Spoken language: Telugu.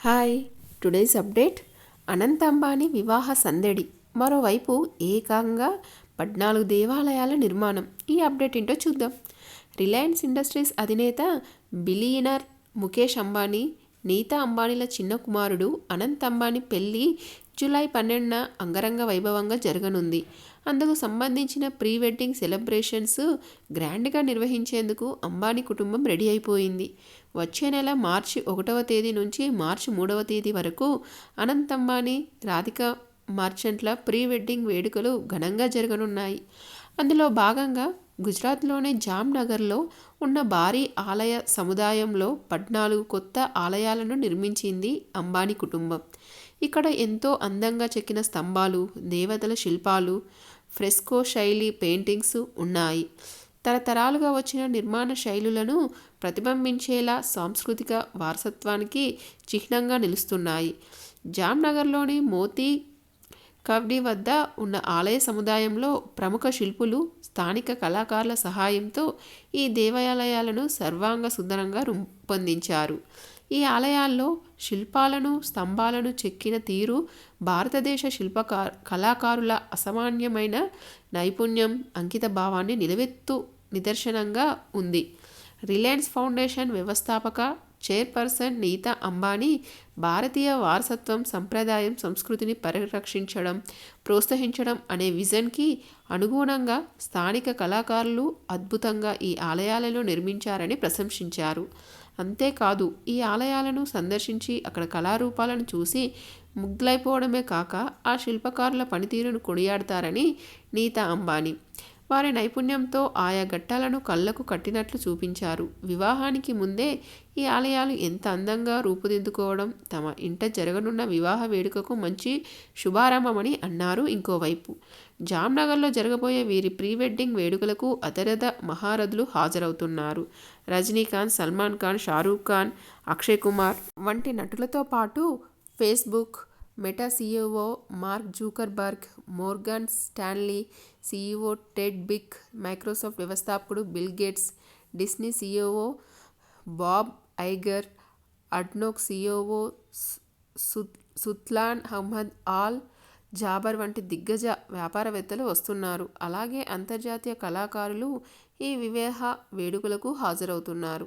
Hi today's update Anant Ambani వివాహ సందడి. మరోవైపు ఏకంగా పద్నాలుగు దేవాలయాల నిర్మాణం. ఈ అప్డేట్ ఏంటో చూద్దాం. రిలయన్స్ ఇండస్ట్రీస్ అధినేత బిలియనర్ ముఖేష్ అంబానీ నీతా అంబానీల చిన్న కుమారుడు అనంత్ అంబానీ పెళ్ళి జూలై పన్నెండున అంగరంగ వైభవంగా జరగనుంది. అందుకు సంబంధించిన ప్రీ వెడ్డింగ్ సెలబ్రేషన్స్ గ్రాండ్గా నిర్వహించేందుకు అంబానీ కుటుంబం రెడీ అయిపోయింది. వచ్చే నెల మార్చి ఒకటవ తేదీ నుంచి మార్చి మూడవ తేదీ వరకు అనంత్ అంబానీ రాధిక మార్చెంట్ల ప్రీ వెడ్డింగ్ వేడుకలు ఘనంగా జరగనున్నాయి. అందులో భాగంగా గుజరాత్లోని జామ్నగర్లో ఉన్న భారీ ఆలయ సముదాయంలో పద్నాలుగు కొత్త ఆలయాలను నిర్మించింది అంబానీ కుటుంబం. ఇక్కడ ఎంతో అందంగా చెక్కిన స్తంభాలు దేవతల శిల్పాలు ఫ్రెస్కో శైలి పెయింటింగ్స్ ఉన్నాయి. తరతరాలుగా వచ్చిన నిర్మాణ శైలులను ప్రతిబింబించేలా సాంస్కృతిక వారసత్వానికి చిహ్నంగా నిలుస్తున్నాయి. జామ్నగర్లోని మోతీ కవ్డి వద్ద ఉన్న ఆలయ సముదాయంలో ప్రముఖ శిల్పులు స్థానిక కళాకారుల సహాయంతో ఈ దేవాలయాలను సర్వాంగ సుందరంగా రూపొందించారు. ఈ ఆలయాల్లో శిల్పాలను స్తంభాలను చెక్కిన తీరు భారతదేశ శిల్పకా కళాకారుల అసామాన్యమైన నైపుణ్యం అంకిత భావాన్ని నిలవెత్తు నిదర్శనంగా ఉంది. రిలయన్స్ ఫౌండేషన్ వ్యవస్థాపక చైర్పర్సన్ నీతా అంబానీ భారతీయ వారసత్వం సంప్రదాయం సంస్కృతిని పరిరక్షించడం ప్రోత్సహించడం అనే విజన్కి అనుగుణంగా స్థానిక కళాకారులు అద్భుతంగా ఈ ఆలయాలలో నిర్మించారని ప్రశంసించారు. అంతేకాదు ఈ ఆలయాలను సందర్శించి అక్కడ కళారూపాలను చూసి ముగ్ధులైపోవడమే కాక ఆ శిల్పకారుల పనితీరును కొనియాడతారని నీతా అంబానీ. వారి నైపుణ్యంతో ఆయా ఘట్టాలను కళ్ళకు కట్టినట్లు చూపించారు. వివాహానికి ముందే ఈ ఆలయాలు ఎంత అందంగా రూపుదిద్దుకోవడం తమ ఇంట జరగనున్న వివాహ వేడుకకు మంచి శుభారంభమని అన్నారు ఇంకోవైపు. జామ్నగర్లో జరగబోయే వీరి ప్రీ వెడ్డింగ్ వేడుకలకు అతరథ మహారథులు హాజరవుతున్నారు. రజనీకాంత్ సల్మాన్ ఖాన్ షారూఖ్ ఖాన్ అక్షయ్ కుమార్ వంటి నటులతో పాటు Facebook Meta CEO Mark Zuckerberg Morgan Stanley CEO Ted Pick Microsoft వ్యవస్థాపకుడు Bill Gates Disney CEO Bob Iger ADNOC CEO Sultan Ahmed Al Jaber వంటి దిగ్గజ వ్యాపారవేత్తలు వస్తున్నారు. అలాగే అంతర్జాతీయ కళాకారులు ఈ వివాహ వేడుకలకు హాజరవుతున్నారు.